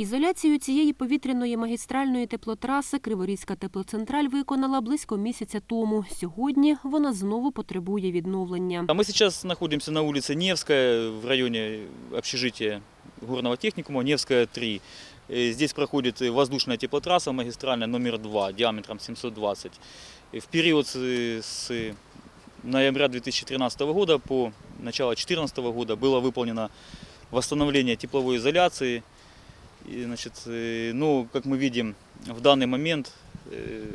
Ізоляцію цієї повітряної магістральної теплотраси Криворізька теплоцентраль виконала близько місяця тому. Сьогодні вона знову потребує відновлення. А мы сейчас находимся на улице Невская, в районе общежития горного техникума, Невская 3. Э, Здесь проходит э, воздушная теплотрасса магистральная номер 2 диаметром 720. И В период с, с ноября 2013 года по начало 2014 года было выполнено восстановление тепловой изоляции. И, значит, э, ну, как мы видим, в данный момент э,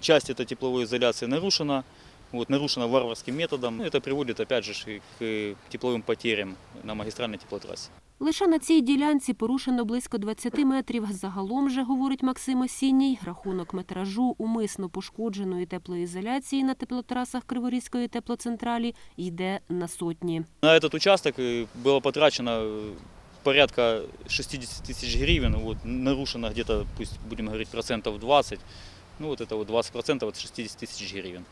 часть этой тепловой изоляции нарушена, вот, нарушена варварским методом. Ну, Это приводит, опять же, ж, к э, тепловым потерям на магистральной теплотрассе. Лише на цій ділянці порушено близько 20 метрів. Загалом же, говорить Максим Осінній, рахунок метражу умисно пошкодженої теплоізоляції на теплотрасах Криворізької теплоцентралі йде на сотні. На этот участок э, было потрачено э, порядка 60 тысяч гривен, вот, нарушено где-то, пусть будем говорить, процентов 20, ну вот это вот 20 процентов от 60 тысяч гривен.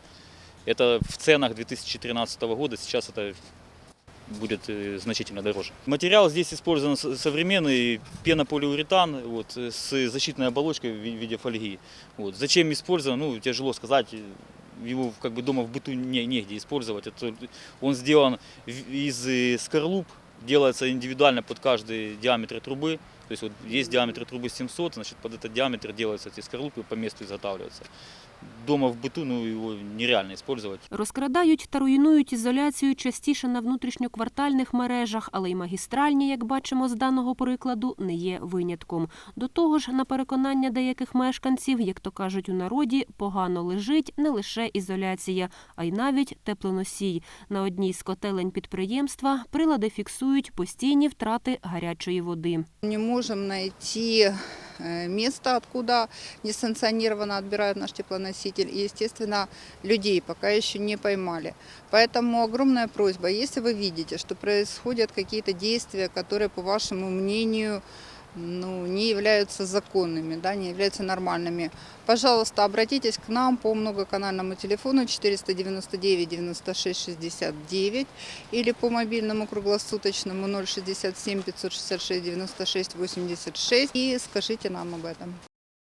Это в ценах 2013 года, сейчас это будет э, значительно дороже. Материал здесь использован с- современный пенополиуретан вот, э, с защитной оболочкой в ви- виде фольги. Вот. Зачем использован, ну, тяжело сказать, его как бы дома в быту не, негде использовать. Это, он сделан в- из э, скорлуп, делается индивидуально под каждый диаметр трубы. То есть вот есть диаметр трубы 700, значит под этот диаметр делаются эти скорлупы, по месту изготавливаются. Дома в быту ну, его нереально использовать. Розкрадають та руйнують ізоляцію частіше на внутрішньоквартальних мережах, але й магістральні, як бачимо з даного прикладу, не є винятком. До того ж, на переконання деяких мешканців, як то кажуть у народі, погано лежить не лише ізоляція, а й навіть теплоносій. На одній з котелень підприємства прилади фіксують постійні втрати гарячої води. Не можем найти э, место, откуда несанкционированно отбирают наш теплоноситель. И, естественно, людей пока еще не поймали. Поэтому огромная просьба, если вы видите, что происходят какие-то действия, которые, по вашему мнению, ну, не являются законными, да, не являются нормальными, пожалуйста, обратитесь к нам по многоканальному телефону 499 96 69 или по мобильному круглосуточному 067 566 96 86 и скажите нам об этом.